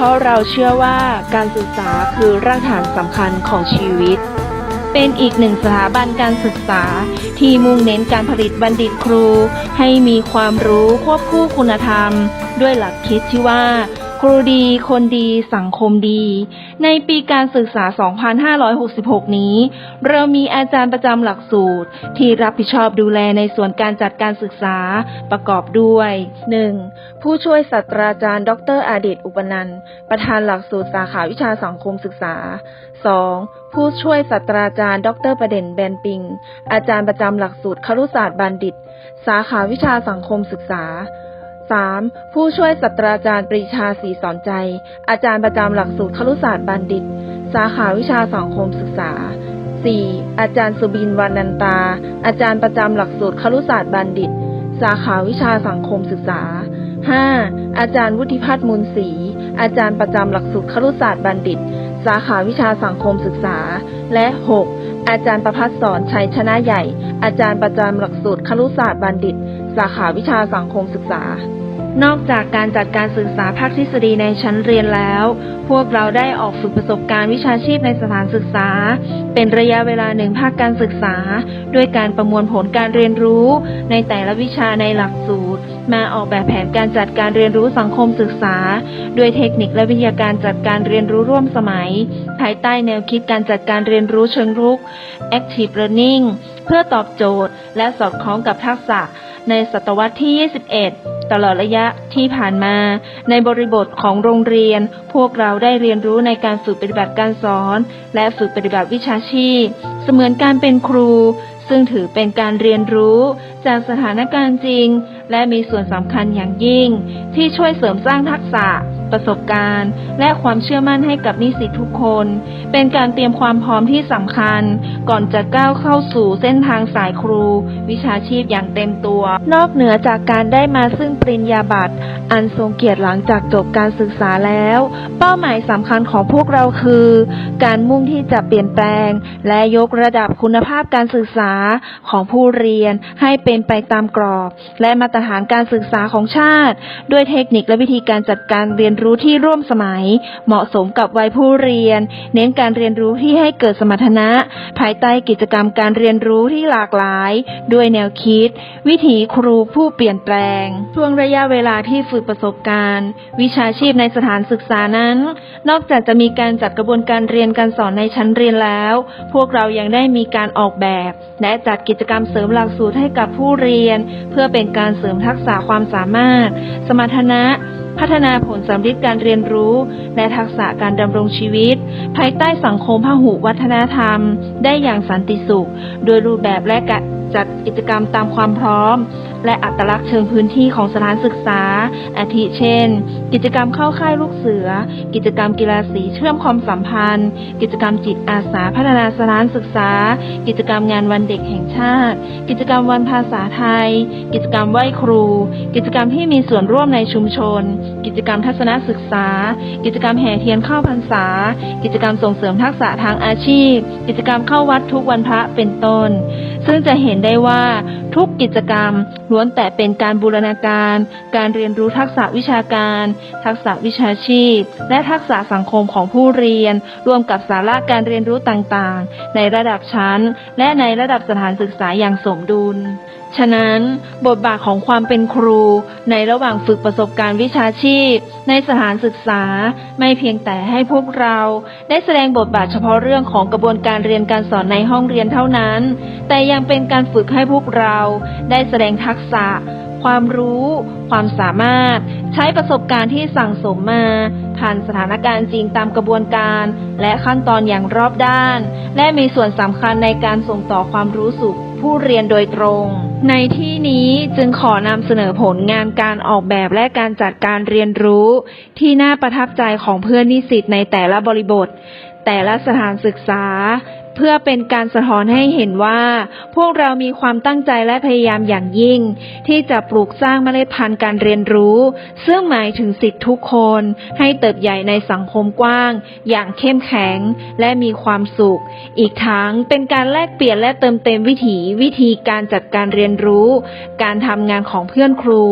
ราะเราเชื่อว่าการศึกษาคือรากฐานสำคัญของชีวิต เป็นอีกหนึ่งสถาบันการศึกษาที่มุ่งเน้นการผลิตบัณฑิตครู ให้มีความรู้ควบคู่คุณธรรม ด้วยหลักคิดที่ว่า ครูดี คนดี สังคมดี ในปีการศึกษา 2566 นี้ เรามีอาจารย์ประจำหลักสูตร ที่รับผิดชอบดูแลในส่วนการจัดการศึกษาประกอบด้วย 1. ผู้ช่วยศาสตราจารย์ ดรอาเดชอุปนันท์ประธานหลักสูตรสาขาวิชาสังคมศึกษา 2. ผู้ช่วยศาสตราจารย์ ดรประเด่นแบนปิง อาจารย์ประจำหลักสูตรครุศาสตร์บัณฑิต สาขาวิชาสังคมศึกษา 3. ผู้ช่วยศาสตราจารย์ปรีชาศรีสอนใจ อาจารย์ประจำหลักสูตรครุศาสตร์บัณฑิต สาขาวิชาสังคมศึกษา 4. อาจารย์สุบินวรรณันตา อาจารย์ประจำหลักสูตรครุศาสตร์บัณฑิต สาขาวิชาสังคมศึกษา 5. อาจารย์วุฒิพัฒน์มูลศรี อาจารย์ประจำหลักสูตรครุศาสตร์บัณฑิต สาขาวิชาสังคมศึกษา และ 6. อาจารย์ประพัฒสอนชัยชนะใหญ่ อาจารย์ประจำหลักสูตรครุศาสตร์บัณฑิต สาขาวิชาสังคมศึกษา นอกจากการจัดการศึกษาภาคทฤษฎีในชั้นเรียนแล้ว พวกเราได้ออกฝึกประสบการณ์วิชาชีพในสถานศึกษา เป็นระยะเวลาหนึ่งภาคการศึกษา ด้วยการประมวลผลการเรียนรู้ ในแต่ละวิชาในหลักสูตร มาออกแบบแผนการจัดการเรียนรู้สังคมศึกษา ด้วยเทคนิคและวิทยาการจัดการเรียนรู้ร่วมสมัย ภายใต้แนวคิดการจัดการเรียนรู้เชิงรุก Active Learning เพื่อตอบโจทย์ และสอดคล้องกับทักษะในศตวรรษที่ 21 ตลอดระยะที่ผ่านมา ในบริบทของโรงเรียน พวกเราได้เรียนรู้ในการฝึกปฏิบัติการสอน และฝึกปฏิบัติวิชาชีพ เสมือนการเป็นครู ซึ่งถือเป็นการเรียนรู้จากสถานการณ์จริง และมีส่วนสำคัญอย่างยิ่ง ที่ช่วยเสริมสร้างทักษะ ประสบการณ์ และความเชื่อมั่นให้กับนิสิตทุกคน เป็นการเตรียมความพร้อมที่สำคัญ ก่อนจะก้าวเข้าสู่เส้นทางสายครู วิชาชีพอย่างเต็มตัว นอกเหนือจากการได้มาซึ่งปริญญาบัตรอันทรงเกียรติหลังจากจบการศึกษาแล้ว เป้าหมายสำคัญของพวกเราคือ การมุ่งที่จะเปลี่ยนแปลง และยกระดับคุณภาพการศึกษาของผู้เรียนให้เป็นไปตามกรอบ และมาตรฐานการศึกษาของชาติ ด้วยเทคนิคและวิธีการจัดการเรียนรู้ที่ร่วมสมัย เหมาะสมกับวัยผู้เรียน เน้นการเรียนรู้ที่ให้เกิดสมรรถนะ ภายใต้กิจกรรมการเรียนรู้ที่หลากหลาย ด้วยแนวคิด วิถีครูผู้เปลี่ยนแปลง ช่วงระยะเวลาที่ฝึกประสบการณ์ วิชาชีพในสถานศึกษานั้น นอกจากจะมีการจัดกระบวนการเรียนการสอนในชั้นเรียนแล้ว พวกเรายังได้มีการออกแบบ และจัดกิจกรรมเสริมหลักสูตรให้กับผู้เรียน เพื่อเป็นการเสริมทักษะความสามารถ สมรรถนะ พัฒนาผลสำลิดการเรียนรู้ และทักษะการดำรงชีวิต ภายใต้สังคมพหุวัฒนธรรม ได้อย่างสันติสุข โดยรูปแบบและก จัดกิจกรรมตามความพร้อม และอัตลักษณ์เชิงพื้นที่ของสถานศึกษา อาทิเช่น กิจกรรมเข้าค่ายลูกเสือ กิจกรรมกีฬาสีเชื่อมความสัมพันธ์ กิจกรรมจิตอาสาพัฒนาสถานศึกษา กิจกรรมงานวันเด็กแห่งชาติ กิจกรรมวันภาษาไทย กิจกรรมไหว้ครู กิจกรรมที่มีส่วนร่วมในชุมชน กิจกรรมทัศนศึกษา กิจกรรมแห่เทียนเข้าพรรษา กิจกรรมส่งเสริมทักษะทางอาชีพ กิจกรรมเข้าวัดทุกวันพระเป็นต้น ซึ่งจะเห็นได้ว่าทุกกิจกรรมล้วนแต่เป็นการบูรณาการ การเรียนรู้ทักษะวิชาการ ทักษะวิชาชีพ และทักษะสังคมของผู้เรียน รวมกับสาระการเรียนรู้ต่างๆ ในระดับชั้น และในระดับสถานศึกษาอย่างสมดุล ฉะนั้นบทบาทของความเป็นครู ในระหว่างฝึกประสบการณ์วิชาชีพ ในสถานศึกษา ไม่เพียงแต่ให้พวกเรา ได้แสดงบทบาทเฉพาะเรื่องของกระบวนการเรียนการสอนในห้องเรียนเท่านั้น แต่ยังเป็นการฝึกให้พวกเรา ได้แสดงทักษะ ความรู้ ความสามารถ ใช้ประสบการณ์ที่สั่งสมมา ผ่านสถานการณ์จริงตามกระบวนการ และขั้นตอนอย่างรอบด้าน และมีส่วนสำคัญในการส่งต่อความรู้สู่ผู้เรียนโดยตรง ในที่นี้จึงขอนำเสนอผลงานการออกแบบและการจัดการเรียนรู้ ที่น่าประทับใจของเพื่อนนิสิตในแต่ละบริบท แต่ละสถานศึกษา เพื่อเป็นการสะท้อนให้เห็นว่า พวกเรามีความตั้งใจและพยายามอย่างยิ่ง ที่จะปลูกสร้างเมล็ดพันธุ์การเรียนรู้ ซึ่งหมายถึงสิทธิทุกคน ให้เติบใหญ่ในสังคมกว้าง อย่างเข้มแข็งและมีความสุข อีกทั้งเป็นการแลกเปลี่ยนและเติมเต็มวิถีวิธีการจัดการเรียนรู้ การทำงานของเพื่อนครู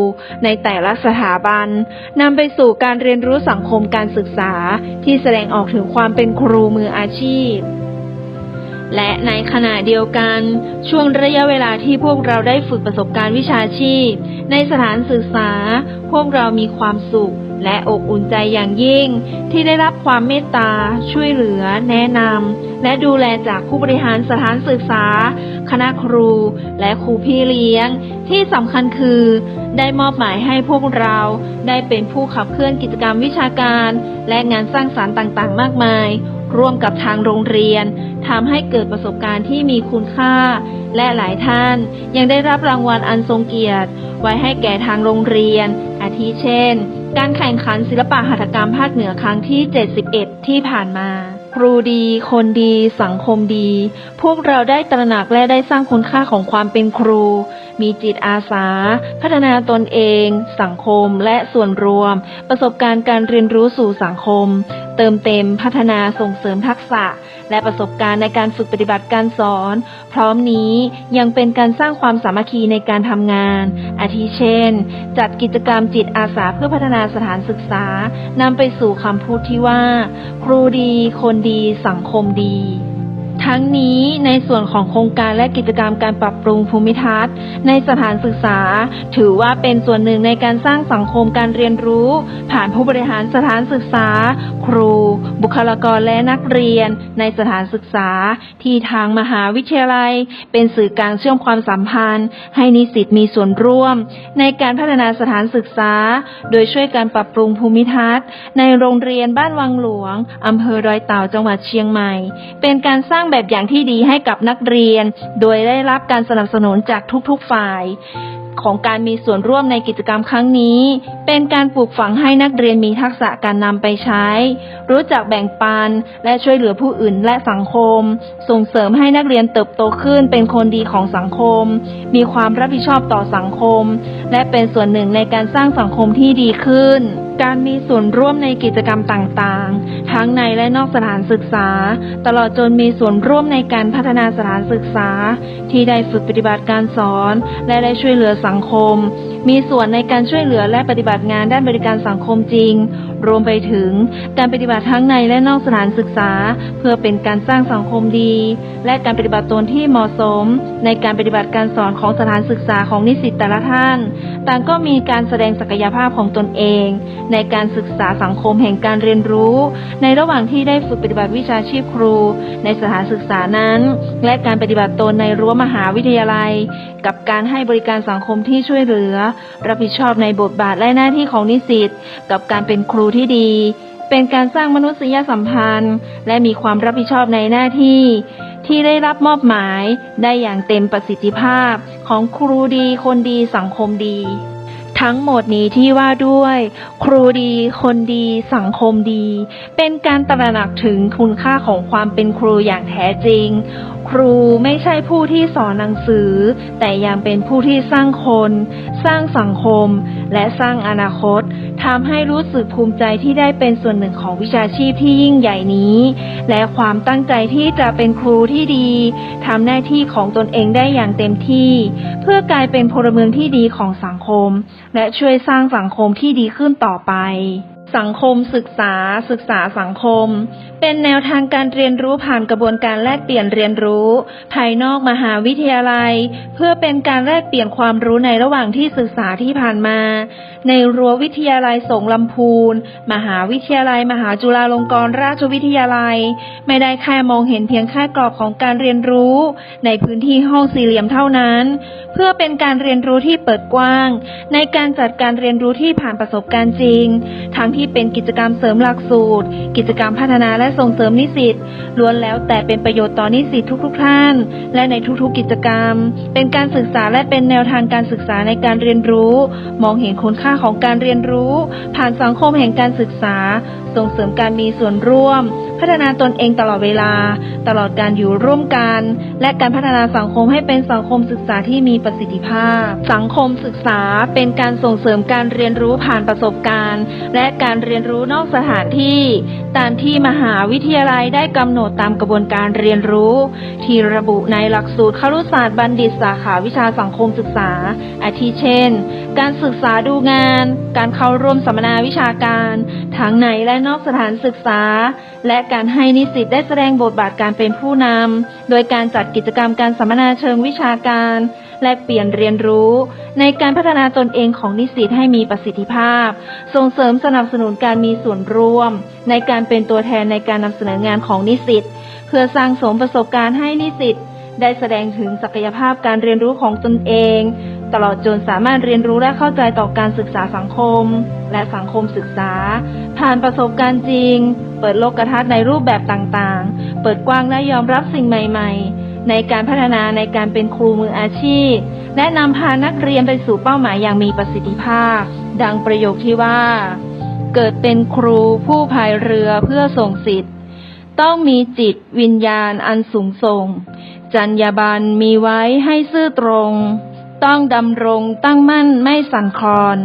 ในแต่ละสถาบันนำไปสู่การเรียนรู้สังคมการศึกษา ที่แสดงออกถึงความเป็นครูมืออาชีพ และในขณะเดียวกัน ช่วงระยะเวลาที่พวกเราได้ฝึกประสบการณ์วิชาชีพ ในสถานศึกษา พวกเรามีความสุข และอบอุ่นใจอย่างยิ่ง ที่ได้รับความเมตตา ช่วยเหลือ แนะนำและดูแลจากผู้บริหารสถานศึกษา คณะครู และครูพี่เลี้ยง ที่สำคัญคือ ได้มอบหมายให้พวกเราได้เป็นผู้ขับเคลื่อนกิจกรรมวิชาการ และงานสร้างสารรค์ต่างๆ มากมาย ร่วมกับทางโรงเรียนทำให้เกิดประสบการณ์ที่มีคุณค่า และหลายท่านยังได้รับรางวัลอันทรงเกียรติ ไว้ให้แก่ทางโรงเรียน อาทิเช่น การแข่งขันศิลปะหัตถกรรมภาคเหนือครั้งที่ 71 ที่ผ่านมา ครูดี คนดี สังคมดี พวกเราได้ตระหนักและได้สร้างคุณค่าของความเป็นครู มีจิตอาสา พัฒนาตนเอง สังคมและส่วนรวม ประสบการณ์การเรียนรู้สู่สังคม เติมเต็มพัฒนาส่งเสริมทักษะ และประสบการณ์ในการฝึกปฏิบัติการสอน พร้อมนี้ยังเป็นการสร้างความสามัคคีในการทำงาน อาทิเช่น จัดกิจกรรมจิตอาสาเพื่อพัฒนาสถานศึกษานำไปสู่คำพูดที่ว่า ครูดี คนดี สังคมดี ทั้งนี้ในส่วนของโครงการและกิจกรรมการปรับปรุงภูมิทัศน์ ในสถานศึกษา ถือว่าเป็นส่วนหนึ่งในการสร้างสังคมการเรียนรู้ ผ่านผู้บริหารสถานศึกษา ครู บุคลากรและนักเรียนในสถานศึกษาที่ทางมหาวิทยาลัย เป็นสื่อกลางเชื่อมความสัมพันธ์ ให้นิสิตมีส่วนร่วม ในการพัฒนาสถานศึกษา โดยช่วยการปรับปรุงภูมิทัศน์ ในโรงเรียนบ้านวังหลวงอำเภอดอยเต่าจังหวัดเชียงใหม่ เป็นการสร้างแบบอย่างที่ดีให้กับนักเรียน โดยได้รับการสนับสนุนจากทุกๆฝ่าย ของการมีส่วนร่วมในกิจกรรมครั้งนี้ เป็นการปลูกฝังให้นักเรียนมีทักษะการนำไปใช้ รู้จักแบ่งปัน และช่วยเหลือผู้อื่นและสังคม ส่งเสริมให้นักเรียนเติบโตขึ้นเป็นคนดีของสังคม มีความรับผิดชอบต่อสังคม และเป็นส่วนหนึ่งในการสร้างสังคมที่ดีขึ้น การมีส่วนร่วมในกิจกรรมต่างๆ ทั้งในและนอกสถานศึกษา ตลอดจนมีส่วนร่วมในการพัฒนาสถานศึกษา ที่ได้ฝึกปฏิบัติการสอน และได้ช่วยเหลือสังคม มีส่วนในการช่วยเหลือและปฏิบัติงานด้านบริการสังคมจริง รวมไปถึงการปฏิบัติทั้งในและนอกสถานศึกษา เพื่อเป็นการสร้างสังคมดี และการปฏิบัติตนที่เหมาะสม ในการปฏิบัติการสอนของสถานศึกษาของนิสิตแต่ละท่าน ต่างก็มีการแสดงศักยภาพของตนเอง ในการศึกษาสังคมแห่งการเรียนรู้ ในระหว่างที่ได้ฝึกปฏิบัติวิชาชีพครู ในสถานศึกษานั้น และการปฏิบัติตนในรั้วมหาวิทยาลัย กับการให้บริการสังคมที่ช่วยเหลือ รับผิดชอบในบทบาทและหน้าที่ของนิสิตกับการเป็นครูที่ดี เป็นการสร้างมนุษยสัมพันธ์ และมีความรับผิดชอบในหน้าที่ ที่ได้รับมอบหมายได้อย่างเต็มประสิทธิภาพของครูดีคนดีสังคมดี ทั้งหมดนี้ที่ว่าด้วย ครูดี คนดี สังคมดี เป็นการตระหนักถึงคุณค่าของความเป็นครูอย่างแท้จริง ครูไม่ใช่ผู้ที่สอนหนังสือ แต่ยังเป็นผู้ที่สร้างคน สร้างสังคม และสร้างอนาคตทำให้รู้สึกภูมิใจที่ได้เป็นส่วนหนึ่งของวิชาชีพที่ยิ่งใหญ่นี้ และความตั้งใจที่จะเป็นครูที่ดีทำหน้าที่ของตนเองได้อย่างเต็มที่ เพื่อกลายเป็นพลเมืองที่ดีของสังคมและช่วยสร้างสังคมที่ดีขึ้นต่อไป สังคมศึกษา ศึกษาสังคม เป็นแนวทางการเรียนรู้ผ่านกระบวนการแลกเปลี่ยนเรียนรู้ ภายนอกมหาวิทยาลัย เพื่อเป็นการแลกเปลี่ยนความรู้ในระหว่างที่ศึกษาที่ผ่านมา ในรั้ววิทยาลัยสงลำพูน มหาวิทยาลัย มหาจุฬาลงกรณราชวิทยาลัย ไม่ได้แค่มองเห็นเพียงแค่กรอบของการเรียนรู้ ในพื้นที่ห้องสี่เหลี่ยมเท่านั้น เพื่อเป็นการเรียนรู้ที่เปิดกว้าง ในการจัดการเรียนรู้ที่ผ่านประสบการณ์จริง ทั้งที่ที่เป็นกิจกรรมเสริมหลักสูตร กิจกรรมพัฒนาและส่งเสริมนิสิตล้วนแล้วแต่เป็นประโยชน์ต่อนิสิตทุกๆท่าน และในทุกๆกิจกรรม เป็นการศึกษาและเป็นแนวทางการศึกษาในการเรียนรู้ มองเห็นคุณค่าของการเรียนรู้ ผ่านสังคมแห่งการศึกษา ส่งเสริมการมีส่วนร่วม พัฒนาตนเองตลอดเวลา ตลอดการอยู่ร่วมกัน และการพัฒนาสังคมให้เป็นสังคมศึกษาที่มีประสิทธิภาพ สังคมศึกษาเป็นการส่งเสริมการเรียนรู้ผ่านประสบการณ์ และการการเรียนรู้นอกสถานที่ ตามที่มหาวิทยาลัยได้กำหนดตามกระบวนการเรียนรู้ ที่ระบุในหลักสูตรครุศาสตร์บัณฑิตสาขาวิชาสังคมศึกษา อาทิเช่น การศึกษาดูงาน การเข้าร่วมสัมมนาวิชาการ ทั้งในและนอกสถานศึกษา และการให้นิสิตได้แสดงบทบาทการเป็นผู้นำ โดยการจัดกิจกรรมการสัมมนาเชิงวิชาการ แลกเปลี่ยนเรียนรู้ ในการพัฒนาตนเองของนิสิตให้มีประสิทธิภาพ ส่งเสริมสนับสนุนการมีส่วนร่วม ในการเป็นตัวแทนในการนำเสนองานของนิสิตเพื่อสร้างสมประสบการณ์ให้นิสิตได้แสดงถึงศักยภาพการเรียนรู้ของตนเอง ตลอดจนสามารถเรียนรู้และเข้าใจต่อการศึกษาสังคม และสังคมศึกษา ผ่านประสบการณ์จริง เปิดโลกทัศน์ในรูปแบบต่างๆ เปิดกว้างและยอมรับสิ่งใหม่ ๆ ในการพัฒนาในการเป็นครูมืออาชีพ และนำพานักเรียนไปสู่เป้าหมายอย่างมีประสิทธิภาพ ดังประโยคที่ว่า เกิดเป็นครูผู้พายเรือเพื่อส่งสิทธิ์ต้องมีจิตวิญญาณอันสูงส่งจรรยาบรรณมีไว้ให้ซื่อตรง ต้องดำรงตั้งมั่นไม่สั่นคลอน